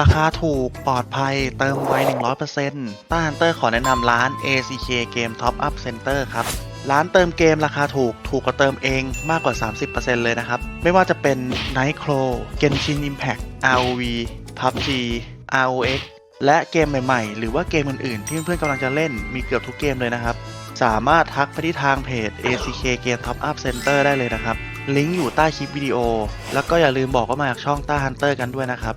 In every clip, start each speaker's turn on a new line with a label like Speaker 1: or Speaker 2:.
Speaker 1: ราคาถูกปลอดภัยเติมไว 100%ต้าฮันเตอร์ขอแนะนำร้าน ACK Game Top Up Center ครับ ร้านเติมเกมราคาถูกถูกกว่าเติมเองมากกว่า 30%เลยนะครับ ไม่ว่าจะเป็น Nightcrow Genshin Impact ROV PUBG ROX และเกมใหม่ๆ หรือว่าเกมอื่นๆ ที่เพื่อนๆกำลังจะเล่นมีเกือบทุกเกมเลยนะครับ สามารถทักไปที่ทางเพจ ACK Game Top Up Center ได้เลยนะครับ ลิงก์อยู่ใต้คลิปวิดีโอ แล้วก็อย่าลืมบอกว่ามาจากช่องต้าฮันเตอร์กันด้วยนะครับ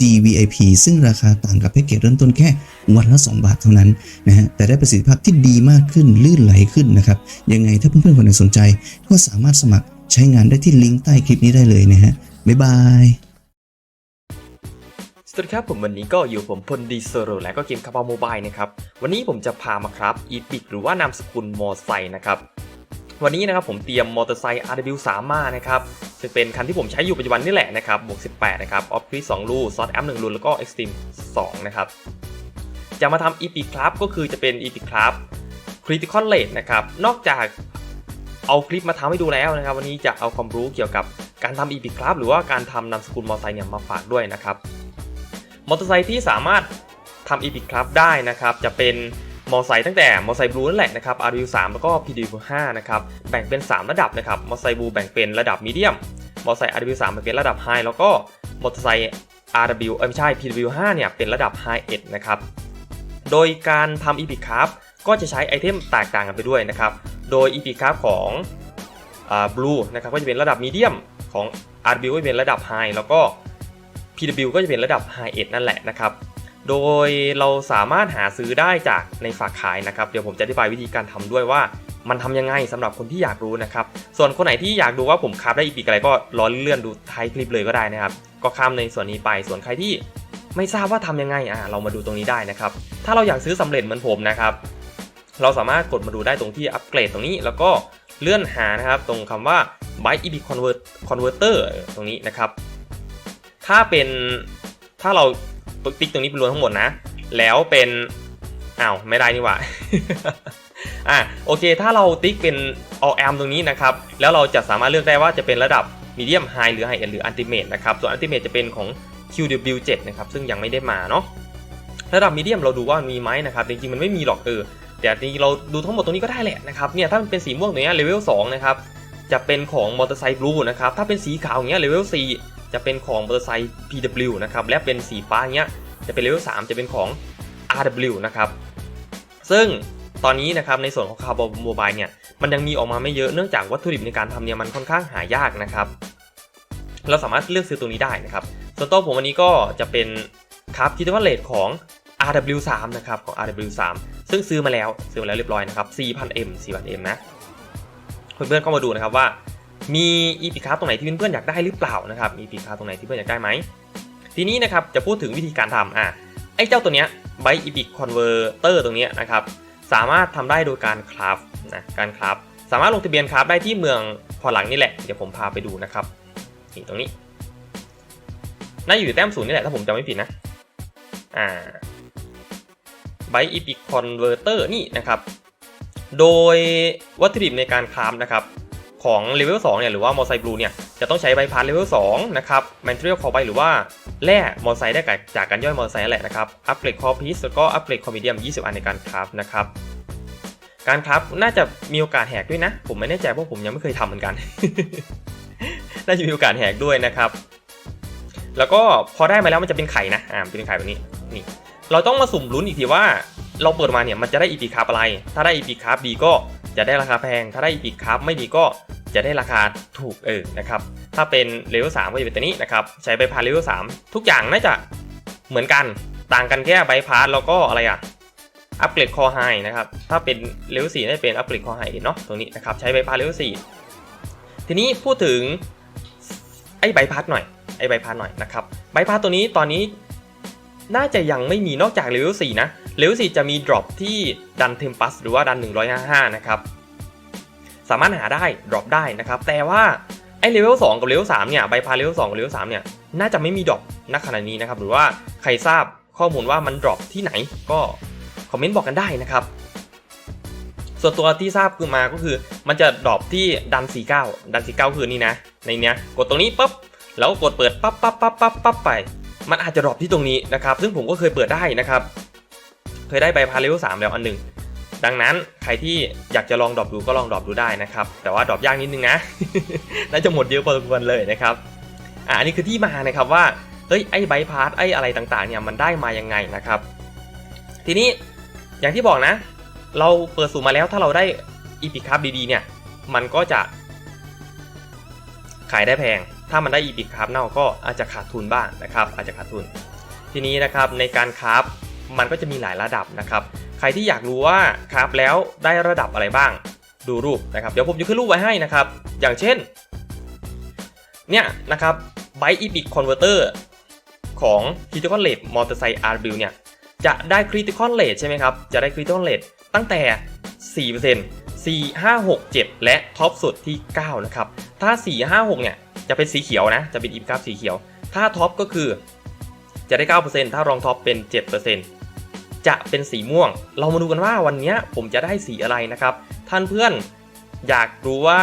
Speaker 2: GVIP ซึ่งราคาต่างกับแพ็กเกจเริ่มต้นแค่วันละ 2 บาทเท่านั้นนะฮะแต่ได้ประสิทธิภาพที่ดีมากขึ้นลื่นไหลขึ้นนะครับยังไงถ้าเพื่อนๆคนไหนสนใจ ก็สามารถสมัครใช้งานได้ที่ลิงก์ใต้คลิปนี้ได้เลยนะฮะบ๊ายบาย
Speaker 3: สวัสดีครับผมวันนี้ก็อยู่ผมพลดีโซโรและก็เกมคาบาโมบายนะครับวันนี้ผมจะพามาครับอีพิกหรือว่านามสกุลมอไซค์นะครับวันนี้นะครับผมเตรียมมอเตอร์ไซค์ RW3 มานะครับ ซึ่งเป็นคันที่ผมใช้อยู่ปัจจุบันนี่แหละนะครับบวก 18 นะครับออฟฟิศ2รูซอสแอม1รูแล้วก็ Extreme 2 นะครับ จะมาทำ EP ครับก็คือจะเป็น EP ครับ Critical Rate นะครับ นอกจากเอาคลิปมาทำให้ดูแล้วนะครับ วันนี้จะเอาความรู้เกี่ยวกับการทำ EP ครับหรือว่าการทำนามสกุลมอเตอร์ไซค์เนี่ยมาฝากด้วยนะครับ มอเตอร์ไซค์ที่สามารถทำ Epic Club ได้นะครับ จะเป็น มอไซค์ตั้งแต่มอไซค์บลูนั่นแหละนะครับ RW3 แล้วก็ PW5 นะครับแบ่งเป็น 3 ระดับนะครับมอไซค์บลูแบ่งเป็นระดับมีเดียมมอไซค์ RW3 แบ่งเป็นระดับไฮแล้วก็มอเตอร์ไซค์ RW เอ้ยไม่ใช่ PW5 เนี่ยเป็นระดับ High End นะครับโดยการทำ Epic Club ก็จะใช้ไอเทมแตกต่างกันไปด้วยนะครับโดย Epic Club ของบลูนะครับก็จะเป็นระดับมีเดียมของ RW ก็จะเป็นระดับไฮแล้วก็ PW ก็จะเป็นระดับ High End นั่นแหละนะครับ โดยเราสามารถหาซื้อได้จากในฝากขายนะครับ เดี๋ยวผมจะอธิบายวิธีการทำด้วยว่ามันทำยังไงสำหรับคนที่อยากรู้นะครับ ส่วนคนไหนที่อยากดูว่าผมคาฟได้อีปีกอะไรก็รอเลื่อนดูท้ายคลิปเลยก็ได้นะครับ ก็ข้ามในส่วนนี้ไป ส่วนใครที่ไม่ทราบว่าทำยังไงอะเรามาดูตรงนี้ได้นะครับ ถ้าเราอยากซื้อสำเร็จเหมือนผมนะครับ เราสามารถกดมาดูได้ตรงที่อัปเกรดตรงนี้แล้วก็เลื่อนหานะครับ ตรงคำว่า Byte EB Convert Converter ตรงนี้นะครับ ถ้าเป็นถ้าเรา ติ๊กตรงนี้เป็นรวมทั้งหมดนะ แล้วเป็นอ้าวไม่ได้นี่หว่าอะโอเค ถ้าเราติ๊กเป็น all am ตรงนี้นะครับ แล้วเราจะสามารถเลือกได้ว่าจะเป็นระดับ medium high หรือ high end หรือ ultimate นะครับส่วน ultimate จะเป็นของ QW7 นะครับซึ่งยังไม่ได้มาเนาะระดับ medium เราดูว่ามีไหมนะครับจริงๆมันไม่มีหรอกเออแต่จริงๆเราดูทั้งหมดตรงนี้ก็ได้แหละนะครับเนี่ยถ้ามันเป็นสีม่วงตรงนี้เลเวล2นะครับจะเป็นของมอเตอร์ไซค์บลูนะครับถ้าเป็นสีขาวอย่างเงี้ยเลเวล4 จะเป็นของมอเตอร์ไซค์ PW นะครับและเป็นสีฟ้าเงี้ยจะเป็นเลเวล3จะเป็นของ RW นะครับซึ่งตอนนี้นะครับในส่วนของคาร์บอนโมบายเนี่ยมันยังมีออกมาไม่เยอะเนื่องจากวัตถุดิบในการทำเนี่ยมันค่อนข้างหายากนะครับเราสามารถเลือกซื้อตัวนี้ได้นะครับส่วนตัวผมวันนี้ก็จะเป็นครับคิดว่าเลทของ RW3 นะครับของ RW3 ซึ่งซื้อมาแล้วซื้อมาแล้วเรียบร้อยนะครับ 4,000M 4,000M นะเพื่อนๆก็มาดูนะครับว่า มีอีพิคาตรงไหนที่เพื่อนๆอยากได้หรือเปล่านะครับมีอีพิคาตรงไหนที่เพื่อนอยากได้ไหมทีนี้นะครับจะพูดถึงวิธีการทำอะไอ้เจ้าตัวเนี้ยไบอีพิคคอนเวอร์เตอร์ตรงเนี้ยนะครับสามารถทำได้โดยการคราฟนะการคราฟสามารถลงทะเบียนคราฟได้ที่เมืองพอหลังนี่แหละเดี๋ยวผมพาไปดูนะครับนี่ตรงนี้น่าอยู่แต้มศูนย์นี่แหละถ้าผมจำไม่ผิดนะอ่าไบอีพิคคอนเวอร์เตอร์นี่นะครับโดยวัตถุดิบในการคราฟนะครับ ของเลเวล2เนี่ยหรือว่ามอไซค์บลูเนี่ยจะต้องใช้ใบพัดเลเวล2นะครับแมนเทรียลคอไบหรือว่าแร่มอไซค์ได้จากการย่อยมอไซค์นั่นแหละนะครับอัปเกรดคอพีซแล้วก็อัปเกรดคอมมิเดียม 20 อันในการคราฟนะครับการคราฟน่าจะมีโอกาสแหกด้วยนะ ผมไม่แน่ใจเพราะผมยังไม่เคยทำเหมือนกัน น่าจะมีโอกาสแหกด้วยนะครับ แล้วก็พอได้มาแล้วมันจะเป็นไข่นะอ่าเป็นไข่แบบนี้นี่ เราต้องมาสุ่มลุ้นอีกทีว่า เราเปิดมาเนี่ยมันจะได้อีพีคาร์อะไร ถ้าได้อีพีคาร์ดีก็ จะได้ราคาแพง ถ้าได้อีพีคาร์ไม่ดีก็จะได้ราคาถูกเออนะครับ ถ้าเป็นเลเวลสามก็จะเป็นตัวนี้นะครับ ใช้ใบพาเลเวลสามทุกอย่างน่าจะเหมือนกันต่างกันแค่ใบพาสแล้วก็อะไรอะอัปเกรดคอไฮนะครับ ถ้าเป็นเลเวลสี่น่าจะเป็นอัปเกรดคอไฮเนาะตรงนี้นะครับใช้ใบพาเลเวลสี่ทีนี้พูดถึงไอ้ใบพัดหน่อยไอ้ใบพัดหน่อยนะครับใบพัดตัวนี้ตอนนี้น่าจะยังไม่มีนอกจากเลเวล4นะ เลเวล4จะมีดรอปที่ดันเทมปัสหรือว่าดัน 155 นะครับ สามารถหาได้ดรอปได้นะครับ แต่ว่าไอ้เลเวล2กับเลเวล3เนี่ยใบพัดเลเวล2กับเลเวล3เนี่ยน่าจะไม่มีดรอปณขณะนี้นะครับ หรือว่าใครทราบข้อมูลว่ามันดรอปที่ไหนก็คอมเมนต์บอกกันได้นะครับส่วนตัวที่ทราบคือมาก็คือมันจะดรอปที่ดัน 49 ดัน 49 คือนี่นะ ในเนี้ยกดตรงนี้ปุ๊บแล้วกดเปิดปั๊บปั๊บปั๊บปั๊บปั๊บไป มันอาจจะดรอปที่ตรงนี้นะครับ ซึ่งผมก็เคยเปิดได้นะครับ ยได้ใบพาเลเวล3แล้วอันหนึ่งดังนั้นใครที่อยากจะลองดรอปดูก็ลองดรอปดูได้นะครับ แต่ว่าดรอปยากนิดนึงนะ น่าจะหมดเยอะพอสมควรเลยนะครับอ่าอันนี้คือที่มานะครับว่าเฮ้ยไอ้ใบพาร์ทไอ้อะไรต่างๆเนี่ยมันได้มายังไงนะครับ ทีนี้อย่างที่บอกนะ เราเปิดสูมมาแล้วถ้าเราได้อีพิคับดีๆเนี่ย มันก็จะ ขายได้แพง ถ้ามันได้อีพิคับเน่าก็อาจจะขาดทุนบ้างนะครับ อาจจะขาดทุน ทีนี้นะครับในการคราฟ มันก็จะมีหลายระดับนะครับ ใครที่อยากรู้ว่าคราฟแล้วได้ระดับอะไรบ้าง ดูรูปนะครับ เดี๋ยวผมจะขึ้นรูปไว้ให้นะครับ อย่างเช่น เนี่ยนะครับ Byte Epic Converter ของ Critical Rate Motorcycle RW เนี่ย จะได้ Critical Rate ใช่ไหมครับ จะได้ Critical Rate ตั้งแต่ 4% 4 5 6 7 และท็อปสุดที่ 9 นะครับ ถ้า 4 5 6 เนี่ย จะเป็นสีเขียวนะ จะเป็นอีกราฟสีเขียว ถ้าท็อปก็คือ จะได้ 9%ถ้ารองท็อปเป็น 7%จะเป็นสีม่วง เรามาดูกันว่าวันนี้ผมจะได้สีอะไรนะครับ ท่านเพื่อนอยากรู้ว่า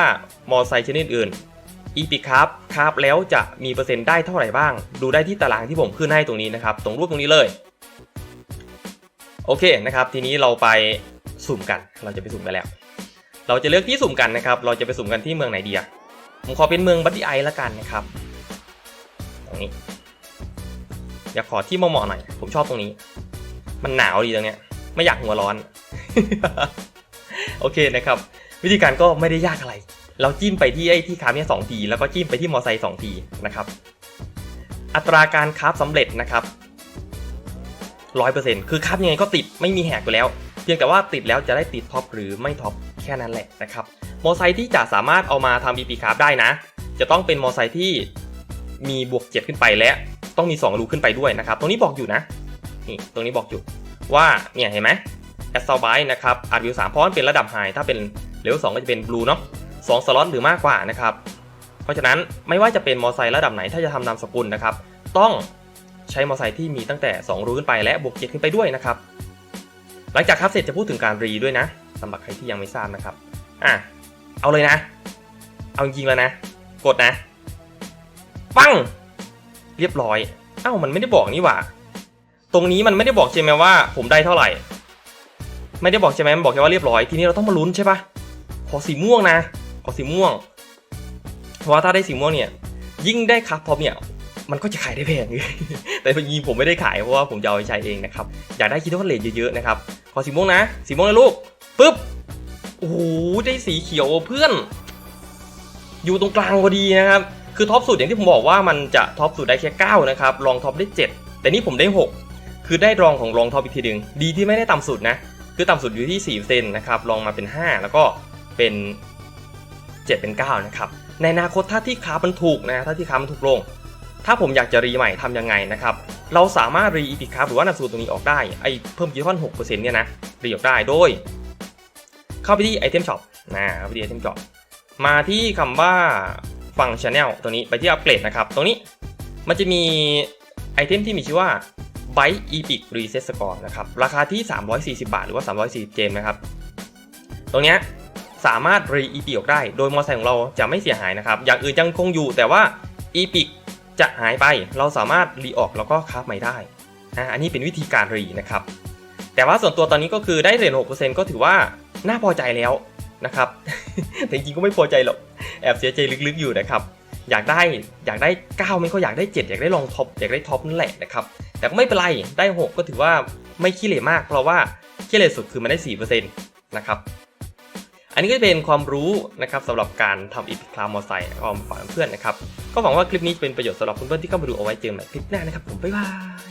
Speaker 3: มอไซค์ชนิดอื่นอีพิครับครับแล้วจะมีเปอร์เซ็นต์ได้เท่าไหร่บ้าง ดูได้ที่ตารางที่ผมขึ้นให้ตรงนี้นะครับ ตรงรูปตรงนี้เลย โอเคนะครับ ทีนี้เราไปสุ่มกัน เราจะไปสุ่มกันแล้ว เราจะเลือกที่สุ่มกันนะครับ เราจะไปสุ่มกันที่เมืองไหนดีอะผมขอเป็นเมืองบัตตี้ไอละกันนะครับ ตรงนี้ อยากขอที่เหมาะๆหน่อย ผมชอบตรงนี้ มันหนาวดีตรงเนี้ย ไม่อยากหัวร้อน โอเคนะครับ วิธีการก็ไม่ได้ยากอะไร เราจิ้มไปที่ไอ้ที่คราฟเนี่ยสองที แล้วก็จิ้มไปที่มอไซค์สองทีนะครับ อัตราการคราฟสำเร็จนะครับร้อยเปอร์เซ็นต์คือคราฟยังไงก็ติดไม่มีแหกไปแล้ว เพียงแต่ว่าติดแล้วจะได้ติดท็อปหรือไม่ท็อปแค่นั้นแหละนะครับ มอไซค์ที่จะสามารถเอามาทำบีปีคราฟได้นะ จะต้องเป็นมอไซค์ที่มีบวกเจ็ดขึ้นไปและ ต้องมี 2 รูขึ้นไปด้วยนะครับ ตรงนี้บอกอยู่นะ นี่ ตรงนี้บอกอยู่ว่า เนี่ย เห็นไหมแอสซ l ไบนะครับอาร์วิวสามเพราะมันเป็นระดับไฮถ้าเป็นเลเวลสองก็จะเป็นบลูเนาะสองสล็อตหรือมากกว่านะครับ เพราะฉะนั้นไม่ว่าจะเป็นมอไซค์ระดับไหนถ้าจะทำนามสกุลนะครับ ต้องใช้มอไซค์ที่มีตั้งแต่ 2 รูขึ้นไปและบวกเจ็ดขึ้นไปด้วยนะครับ หลังจากครับเสร็จจะพูดถึงการรีด้วยนะสำหรับใครที่ยังไม่ทราบนะครับ อะ เอาเลยนะ เอาจริงๆแล้วนะ กดนะ ปัง เรียบร้อย เอ้ามันไม่ได้บอกนี่หว่า ตรงนี้มันไม่ได้บอกใช่ไหมว่า ผมได้เท่าไหร่ ไม่ได้บอกใช่ไหมมันบอกแค่ว่าเรียบร้อย ทีนี้เราต้องมาลุ้นใช่ปะขอสีม่วงนะ ขอสีม่วง เพราะว่าถ้าได้สีม่วงเนี่ย ยิ่งได้ครับท็อปเนี่ย มันก็จะขายได้แพงเลยแต่พอยีผมไม่ได้ขายเพราะว่าผมจะเอาไปใช้เองนะครับ อยากได้คิดว่าเลทเยอะๆนะครับ ขอสีม่วงนะ สีม่วงนะลูก ปึ๊บ โอ้โห ได้สีเขียวเพื่อน อยู่ตรงกลางพอดีนะครับ คือท็อปสุดอย่างที่ผมบอกว่ามันจะท็อปสุดได้แค่9นะครับรองท็อปได้ 7 แต่นี่ผมได้ 6 คือได้รองของรองท็อปอีกทีหนึ่งดีที่ไม่ได้ต่ำสุดนะ คือต่ำสุดอยู่ที่4เซนนะครับรองมาเป็น 5 แล้วก็เป็น 7 เป็น 9 นะครับ ในอนาคตถ้าที่ค้ามันถูกนะถ้าที่ค้ามันถูกลง ถ้าผมอยากจะรีใหม่ทำยังไงนะครับเราสามารถรีอีพิคับหรือว่านำสูตรตรงนี้ออกได้ไอเพิ่มกิโลอน6%เนี่ยนะรีออกได้โดย เข้าไปที่ไอเทมช็อปนะเข้าไปที่ไอเทมช็อปมาที่คำว่า ฟังช n แนลตัวนี้ไปที่อัปเกรดนะครับ ตรงนี้มันจะมีไอเทมที่มีชื่อว่า Byte Epic Reset Score นะครับ ราคาที่ 340 บาท หรือว่า 340 เจมนะครับ ตรงนี้สามารถ re epic ออกได้ โดยมอไซค์ของเราจะไม่เสียหายนะครับ อย่างอื่นยังคงอยู่แต่ว่า epic จะหายไป เราสามารถรีออกแล้วก็คราฟใหม่ได้อ่าอันนี้เป็นวิธีการรีนะครับ แต่ว่าส่วนตัวตอนนี้ก็คือได้เหรียญ6%ก็ถือว่าน่าพอใจแล้ว นะครับ แต่จริงก็ไม่พอใจหรอก แอบเสียใจลึกๆอยู่นะครับ อยากได้อยากได้ 9 ไม่ก็อยากได้ 7 อยากได้รองท็อปอยากได้ท็อปนั่นแหละนะครับ แต่ก็ไม่เป็นไร ได้ 6 ก็ถือว่าไม่ขี้เหร่มาก เพราะว่าขี้เหร่สุดคือมันได้4%นะครับ อันนี้ก็จะเป็นความรู้นะครับสำหรับการทำอีพิคลามอไซค์เอมฝากเพื่อนนะครับ ก็หวังว่าคลิปนี้จะเป็นประโยชน์สำหรับเพื่อนๆที่เข้ามาดูเอาไว้เจอกันใหม่คลิปหน้านะครับผมบ๊ายบาย